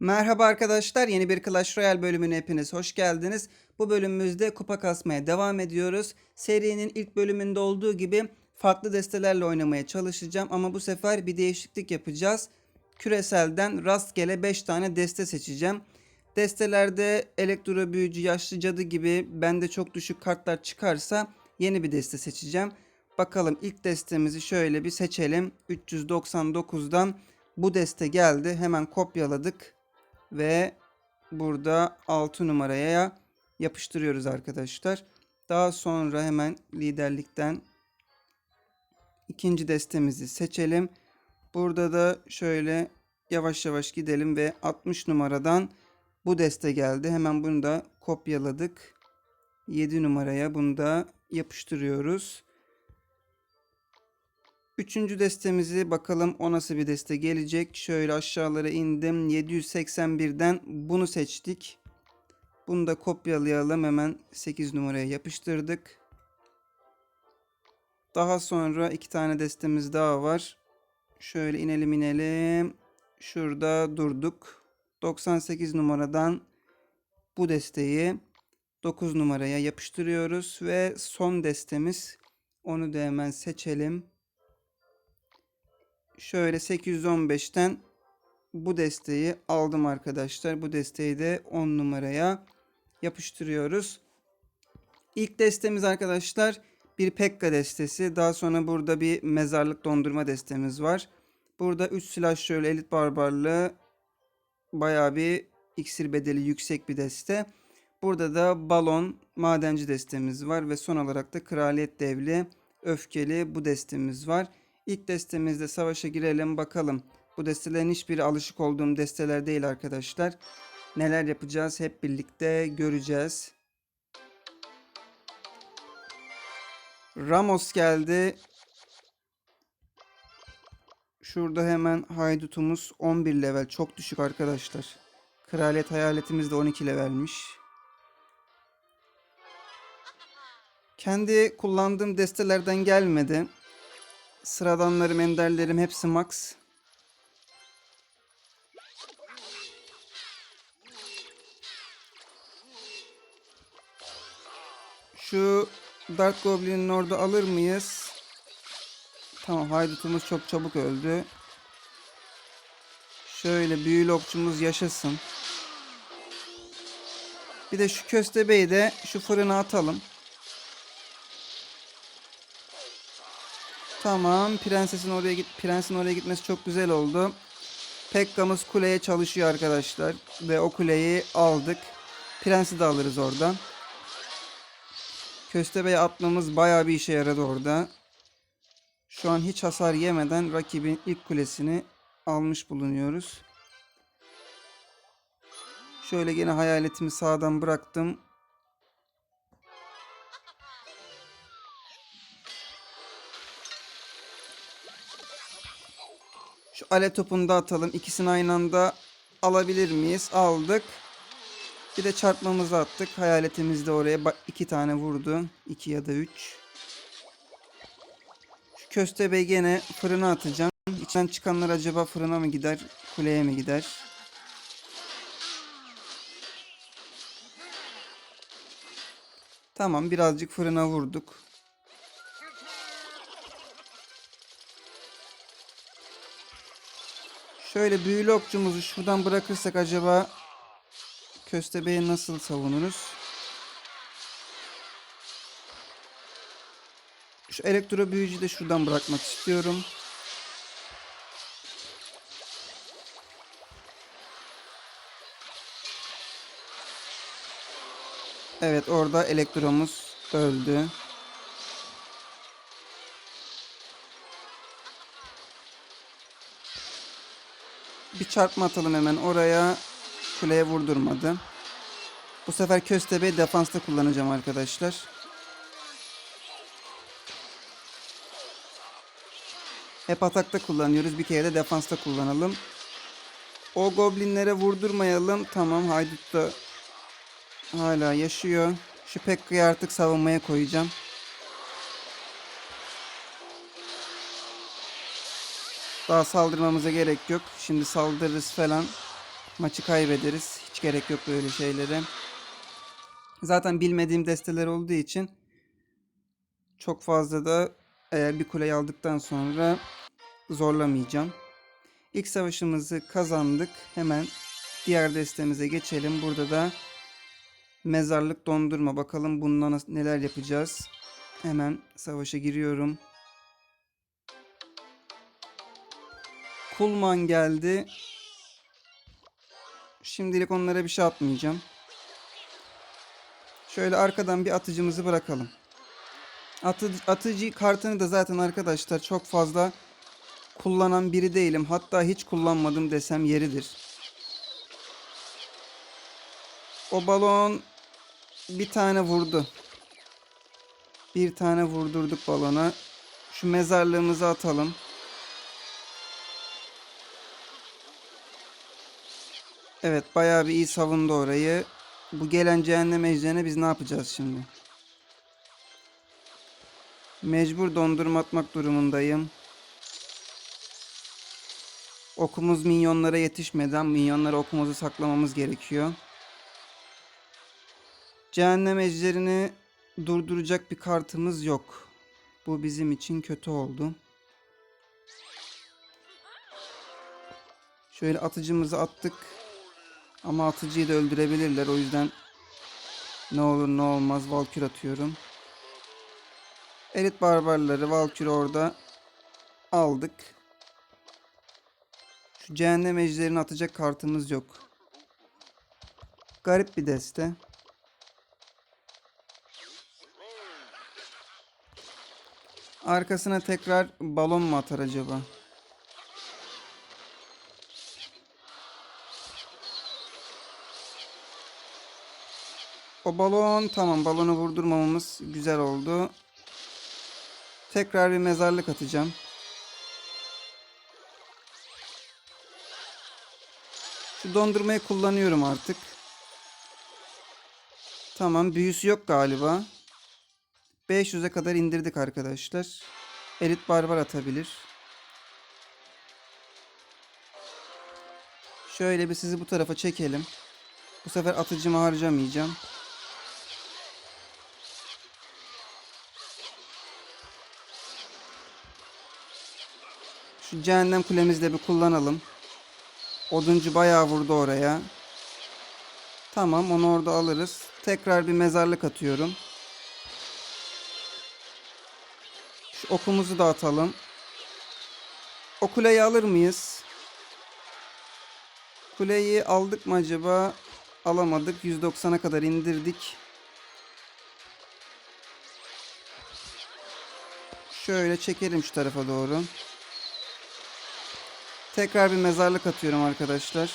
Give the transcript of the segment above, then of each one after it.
Merhaba arkadaşlar, yeni bir Clash Royale bölümüne hepiniz hoş geldiniz. Bu bölümümüzde kupa kasmaya devam ediyoruz. Serinin ilk bölümünde olduğu gibi farklı destelerle oynamaya çalışacağım ama bu sefer bir değişiklik yapacağız. Küreselden rastgele 5 tane deste seçeceğim. Destelerde elektro büyücü, yaşlı cadı gibi bende çok düşük kartlar çıkarsa yeni bir deste seçeceğim. Bakalım ilk destemizi şöyle bir seçelim. 399'dan bu deste geldi. Hemen kopyaladık ve burada 6 numaraya yapıştırıyoruz arkadaşlar. Daha sonra hemen liderlikten ikinci destemizi seçelim. Burada da şöyle yavaş yavaş gidelim ve 60 numaradan bu deste geldi. Hemen bunu da kopyaladık. 7 numaraya bunu da yapıştırıyoruz. Üçüncü destemizi bakalım o nasıl bir deste gelecek. Şöyle aşağılara indim. 781'den bunu seçtik. Bunu da kopyalayalım. Hemen 8 numaraya yapıştırdık. Daha sonra iki tane destemiz daha var. Şöyle inelim inelim. Şurada durduk. 98 numaradan bu desteği 9 numaraya yapıştırıyoruz ve son destemiz onu da hemen seçelim. Şöyle 815'ten bu desteği aldım arkadaşlar. Bu desteği de 10 numaraya yapıştırıyoruz. İlk destemiz arkadaşlar bir Pekka destesi. Daha sonra burada bir mezarlık dondurma destemiz var. Burada 3 silah şöyle elit barbarlı bayağı bir iksir bedeli yüksek bir deste. Burada da balon madenci destemiz var ve son olarak da kraliyet devli öfkeli bu destemiz var. İlk destemizde savaşa girelim bakalım. Bu destelerin hiçbiri alışık olduğum desteler değil arkadaşlar. Neler yapacağız hep birlikte göreceğiz. Ramos geldi. Şurada hemen haydutumuz 11 level. Çok düşük arkadaşlar. Kraliyet hayaletimiz de 12 levelmiş. Kendi kullandığım destelerden gelmedi. Sıradanlarım, enderlerim hepsi max. Şu Dark Goblin'in orada alır mıyız? Tamam haydutumuz çok çabuk öldü. Şöyle büyülü okçumuz yaşasın. Bir de şu köstebeği de şu fırına atalım. Tamam. Prensesin oraya git prensin oraya gitmesi çok güzel oldu. Pekka'mız kuleye çalışıyor arkadaşlar ve o kuleyi aldık. Prensi de alırız oradan. Köstebeğe atmamız bayağı bir işe yaradı orada. Şu an hiç hasar yemeden rakibin ilk kulesini almış bulunuyoruz. Şöyle gene hayaletimi sağdan bıraktım. Ale topunu da atalım. İkisini aynı anda alabilir miyiz? Aldık. Bir de çarpmamızı attık. Hayaletimiz de oraya iki tane vurdu. İki ya da üç. Şu köstebeği gene fırına atacağım. İçten çıkanlar acaba fırına mı gider? Kuleye mi gider? Tamam birazcık fırına vurduk. Şöyle büyülü okçumuzu şuradan bırakırsak acaba köstebeği nasıl savunuruz? Şu elektro büyücüyü de şuradan bırakmak istiyorum. Evet orada elektromuz öldü. Bir çarpma atalım hemen oraya. Kuleye vurdurmadı. Bu sefer köstebeği defansta kullanacağım arkadaşlar. Hep atakta kullanıyoruz. Bir kere de defansta kullanalım. O goblinlere vurdurmayalım. Tamam haydut da hala yaşıyor. Şu Pekka'yı artık savunmaya koyacağım. Daha saldırmamıza gerek yok. Şimdi saldırırız falan. Maçı kaybederiz. Hiç gerek yok böyle şeylere. Zaten bilmediğim desteler olduğu için çok fazla da eğer bir kuleyi aldıktan sonra zorlamayacağım. İlk savaşımızı kazandık. Hemen diğer destemize geçelim. Burada da mezarlık dondurma. Bakalım bununla nas- neler yapacağız. Hemen savaşa giriyorum. Kulman geldi. Şimdilik onlara bir şey atmayacağım. Şöyle arkadan bir atıcımızı bırakalım. Atı, atıcı kartını da zaten arkadaşlar çok fazla kullanan biri değilim. Hatta hiç kullanmadım desem yeridir. O balon bir tane vurdu. Bir tane vurdurduk balona. Şu mezarlığımızı atalım. Evet bayağı bir iyi savundu orayı. Bu gelen cehennem ejderine biz ne yapacağız şimdi? Mecbur dondurma atmak durumundayım. Okumuz minyonlara yetişmeden minyonlara okumuzu saklamamız gerekiyor. Cehennem ejderini durduracak bir kartımız yok. Bu bizim için kötü oldu. Şöyle atıcımızı attık. Ama atıcıyı da öldürebilirler. O yüzden ne olur ne olmaz Valkür atıyorum. Elit barbarları Valkür orada aldık. Şu cehennem ejderini atacak kartımız yok. Garip bir deste. Arkasına tekrar balon mu atar acaba? O balon tamam balonu vurdurmamamız güzel oldu. Tekrar bir mezarlık atacağım. Şu dondurmayı kullanıyorum artık. Tamam büyüsü yok galiba. 500'e kadar indirdik arkadaşlar. Elit barbar atabilir. Şöyle bir sizi bu tarafa çekelim. Bu sefer atıcımı harcamayacağım. Şu cehennem kulemizi de bir kullanalım. Oduncu bayağı vurdu oraya. Tamam onu orada alırız. Tekrar bir mezarlık atıyorum. Şu okumuzu da atalım. O kuleyi alır mıyız? Kuleyi aldık mı acaba? Alamadık. 190'a kadar indirdik. Şöyle çekelim şu tarafa doğru. Tekrar bir mezarlık atıyorum arkadaşlar.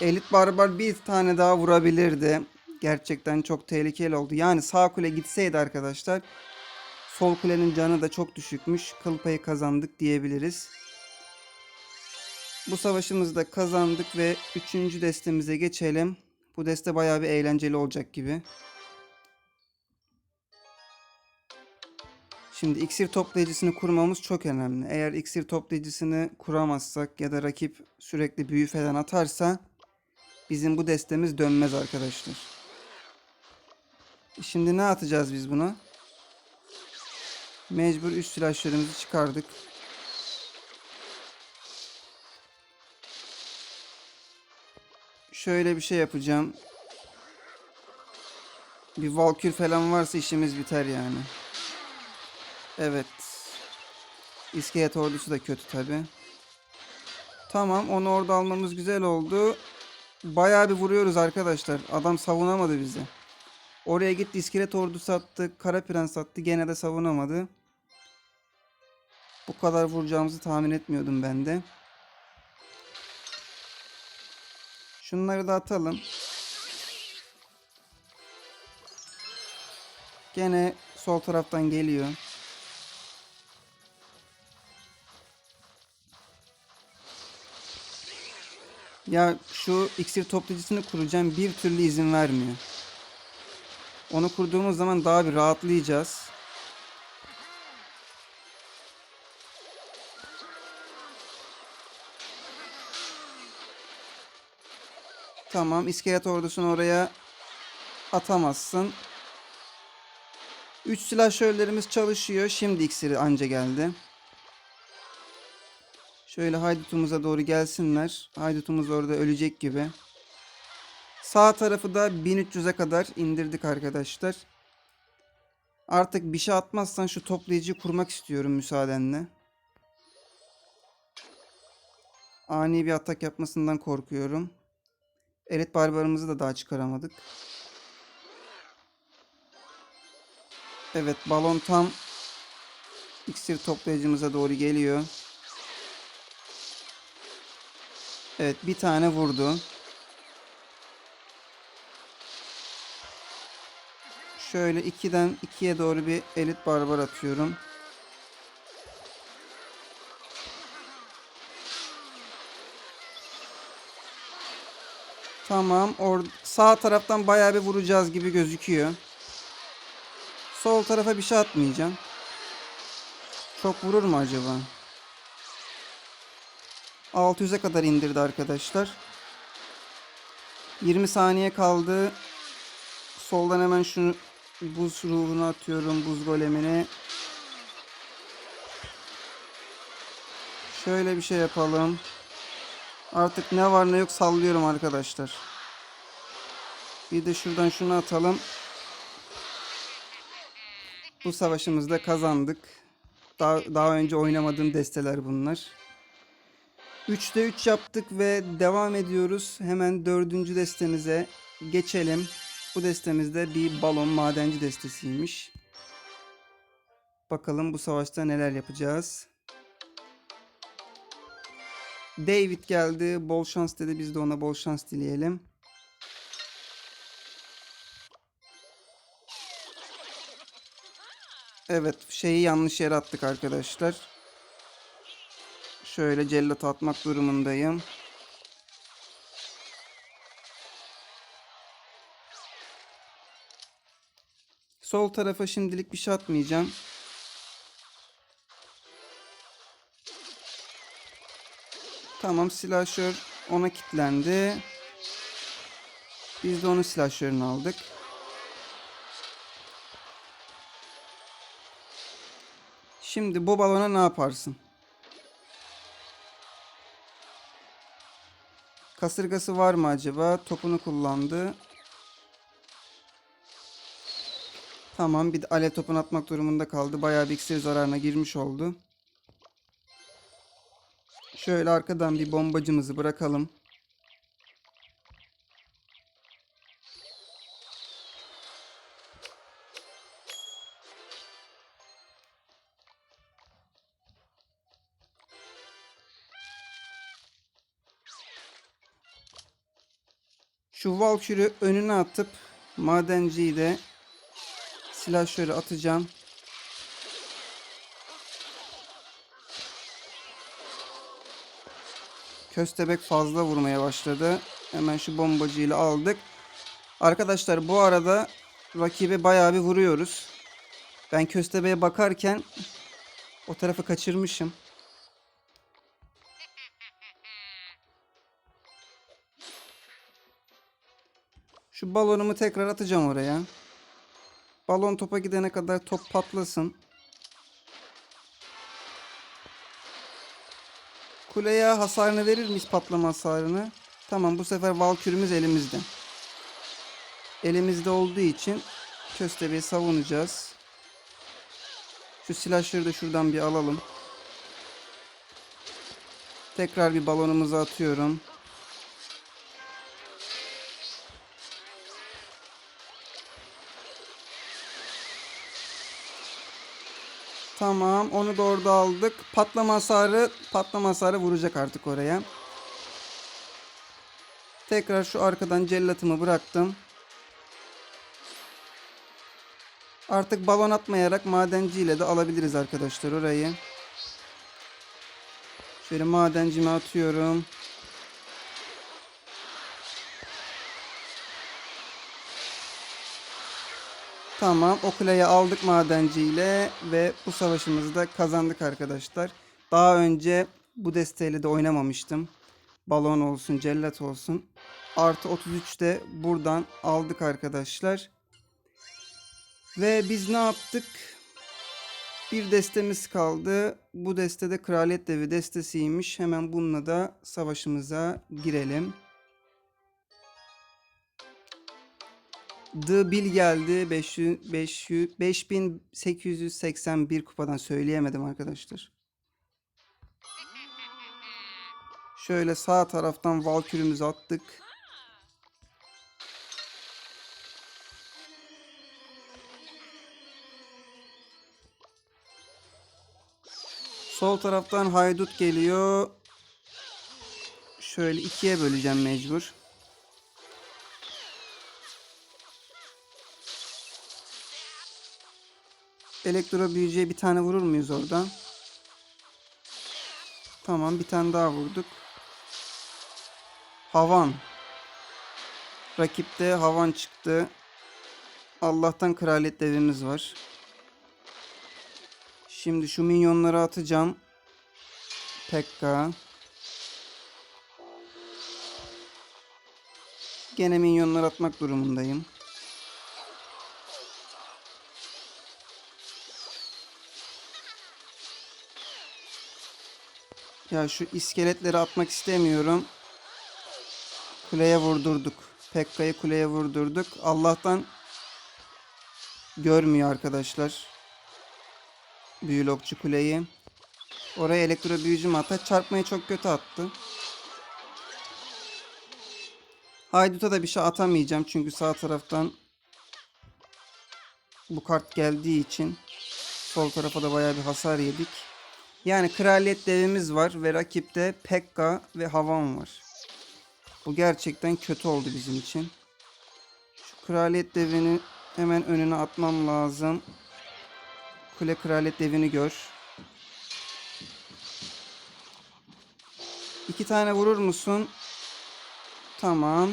Elit Barbar bir tane daha vurabilirdi. Gerçekten çok tehlikeli oldu. Yani sağ kule gitseydi arkadaşlar sol kulenin canı da çok düşükmüş. Kıl payı kazandık diyebiliriz. Bu savaşımızı da kazandık ve 3. destemize geçelim. Bu deste bayağı bir eğlenceli olacak gibi. Şimdi iksir toplayıcısını kurmamız çok önemli. Eğer iksir toplayıcısını kuramazsak ya da rakip sürekli büyü falan atarsa bizim bu destemiz dönmez arkadaşlar. Şimdi ne atacağız biz buna? Mecbur üst silahlarımızı çıkardık. Şöyle bir şey yapacağım. Bir Valkür falan varsa işimiz biter yani. Evet. İskelet ordusu da kötü tabi. Tamam onu orada almamız güzel oldu. Bayağı bir vuruyoruz arkadaşlar. Adam savunamadı bizi. Oraya gitti iskelet ordusu attı. Kara prens attı. Gene de savunamadı. Bu kadar vuracağımızı tahmin etmiyordum ben de. Şunları da atalım. Gene sol taraftan geliyor. Ya şu iksir toplayıcısını kuracağım bir türlü izin vermiyor. Onu kurduğumuz zaman daha bir rahatlayacağız. Tamam iskelet ordusunu oraya atamazsın. 3 silahşörlerimiz çalışıyor. Şimdi iksiri anca geldi. Şöyle haydutumuza doğru gelsinler. Haydutumuz orada ölecek gibi. Sağ tarafı da 1300'e kadar indirdik arkadaşlar. Artık bir şey atmazsan şu toplayıcıyı kurmak istiyorum müsaadenle. Ani bir atak yapmasından korkuyorum. Elit barbarımızı da daha çıkaramadık. Evet balon tam iksir toplayıcımıza doğru geliyor. Evet bir tane vurdu. Şöyle 2'den 2'ye doğru bir elit barbar atıyorum. Tamam. Or sağ taraftan bayağı bir vuracağız gibi gözüküyor. Sol tarafa bir şey atmayacağım. Çok vurur mu acaba? 600'e kadar indirdi arkadaşlar. 20 saniye kaldı. Soldan hemen şunu buz ruhunu atıyorum. Buz golemini. Şöyle bir şey yapalım. Artık ne var ne yok sallıyorum arkadaşlar. Bir de şuradan şunu atalım. Bu savaşımızda kazandık. Daha, daha önce oynamadığım desteler bunlar. 3'te 3 yaptık ve devam ediyoruz. Hemen dördüncü destemize geçelim. Bu destemizde bir balon madenci destesiymiş. Bakalım bu savaşta neler yapacağız. David geldi. Bol şans dedi. Biz de ona bol şans dileyelim. Evet, şeyi yanlış yere attık arkadaşlar. Şöyle cellat atmak durumundayım. Sol tarafa şimdilik bir şey atmayacağım. Tamam silahşör ona kilitlendi. Biz de onun silahşörünü aldık. Şimdi bu balona ne yaparsın? Kasırgası var mı acaba? Topunu kullandı. Tamam bir de alev topunu atmak durumunda kaldı. Bayağı bir iksir zararına girmiş oldu. Şöyle arkadan bir bombacımızı bırakalım. Şu Valkyrie'yi önüne atıp madenciyi de silah şöyle atacağım. Köstebek fazla vurmaya başladı. Hemen şu bombacıyla aldık. Arkadaşlar bu arada rakibi bayağı bir vuruyoruz. Ben köstebeğe bakarken o tarafı kaçırmışım. Şu balonumu tekrar atacağım oraya. Balon topa gidene kadar top patlasın. Kuleye hasarını verir miyiz patlama hasarını? Tamam bu sefer Valkürümüz elimizde. Elimizde olduğu için köstebeği savunacağız. Şu silahları da şuradan bir alalım. Tekrar bir balonumuzu atıyorum. Tamam onu da orada aldık. Patlama hasarı, patlama hasarı vuracak artık oraya. Tekrar şu arkadan cellatımı bıraktım. Artık balon atmayarak madenciyle de alabiliriz arkadaşlar orayı. Şöyle madencimi atıyorum. Tamam o kuleyi aldık madenciyle ve bu savaşımızı da kazandık arkadaşlar. Daha önce bu desteğiyle de oynamamıştım. Balon olsun, cellat olsun. Artı 33 de buradan aldık arkadaşlar. Ve biz ne yaptık? Bir destemiz kaldı. Bu deste de Kraliyet Devi destesiymiş. Hemen bununla da savaşımıza girelim. The Bill geldi. 500, 500, 5881 kupadan söyleyemedim arkadaşlar. Şöyle sağ taraftan Valkürümüzü attık. Sol taraftan haydut geliyor. Şöyle ikiye böleceğim mecbur. Elektro büyücüye bir tane vurur muyuz oradan? Tamam bir tane daha vurduk. Havan. Rakipte havan çıktı. Allah'tan kraliyet devimiz var. Şimdi şu minyonları atacağım. Pekka. Gene minyonlar atmak durumundayım. Ya şu iskeletleri atmak istemiyorum. Kuleye vurdurduk. Pekka'yı kuleye vurdurduk. Allah'tan görmüyor arkadaşlar. Büyülokçu kuleyi. Oraya elektro büyücü mü? Çarpmayı çok kötü attı. Haydut'a da bir şey atamayacağım. Çünkü sağ taraftan bu kart geldiği için sol tarafa da bayağı bir hasar yedik. Yani kraliyet devimiz var ve rakipte Pekka ve Havan var. Bu gerçekten kötü oldu bizim için. Şu kraliyet devini hemen önüne atmam lazım. Kule kraliyet devini gör. İki tane vurur musun? Tamam.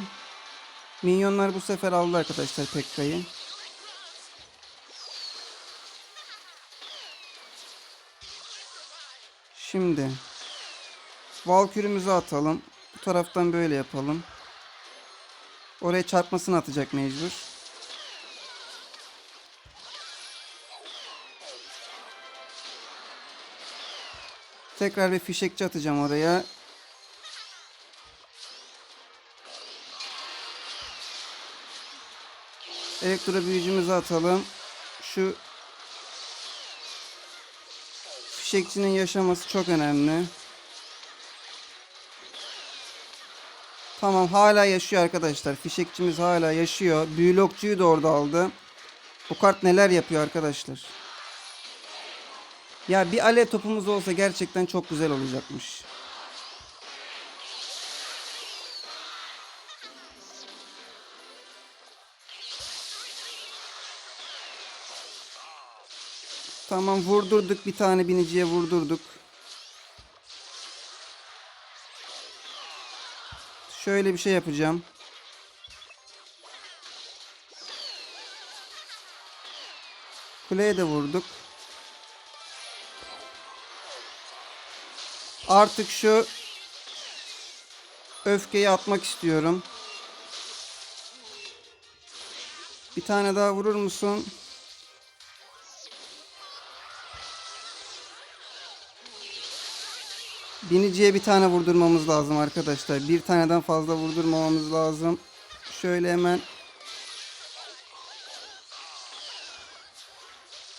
Minyonlar bu sefer aldı arkadaşlar Pekka'yı. Şimdi Valkürümüzü atalım. Bu taraftan böyle yapalım. Oraya çarpmasını atacak mecbur. Tekrar bir fişekçi atacağım oraya. Elektro büyücümüzü atalım. Şu fişekçinin yaşaması çok önemli. Tamam hala yaşıyor arkadaşlar. Fişekçimiz hala yaşıyor. Büyülokçuyu da orada aldı. Bu kart neler yapıyor arkadaşlar. Ya bir alev topumuz olsa gerçekten çok güzel olacakmış. Tamam vurdurduk bir tane biniciye vurdurduk. Şöyle bir şey yapacağım. Kuleye de vurduk. Artık şu öfkeyi atmak istiyorum. Bir tane daha vurur musun? Biniciye bir tane vurdurmamız lazım arkadaşlar. Bir taneden fazla vurdurmamamız lazım. Şöyle hemen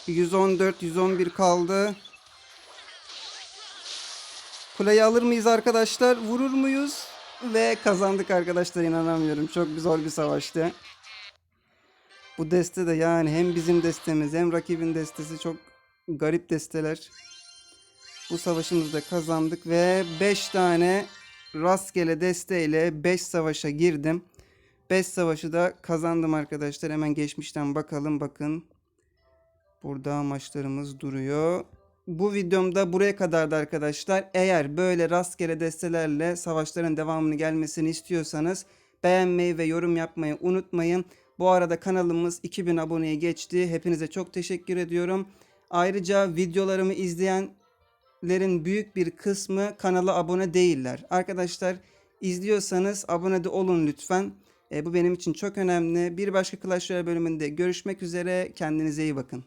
114 111 kaldı. Kuleyi alır mıyız arkadaşlar? Vurur muyuz? Ve kazandık arkadaşlar inanamıyorum. Çok zor bir savaştı. Bu deste de yani hem bizim destemiz hem rakibin destesi çok garip desteler. Bu savaşımızda kazandık ve 5 tane rastgele desteğiyle 5 savaşa girdim. 5 savaşı da kazandım arkadaşlar. Hemen geçmişten bakalım bakın. Burada maçlarımız duruyor. Bu videomda buraya kadardı arkadaşlar. Eğer böyle rastgele destelerle savaşların devamını gelmesini istiyorsanız beğenmeyi ve yorum yapmayı unutmayın. Bu arada kanalımız 2000 aboneye geçti. Hepinize çok teşekkür ediyorum. Ayrıca videolarımı izleyenlerin büyük bir kısmı kanala abone değiller. Arkadaşlar İzliyorsanız abone de olun lütfen. E, bu benim için çok önemli. Bir başka Clash Royale bölümünde görüşmek üzere. Kendinize iyi bakın.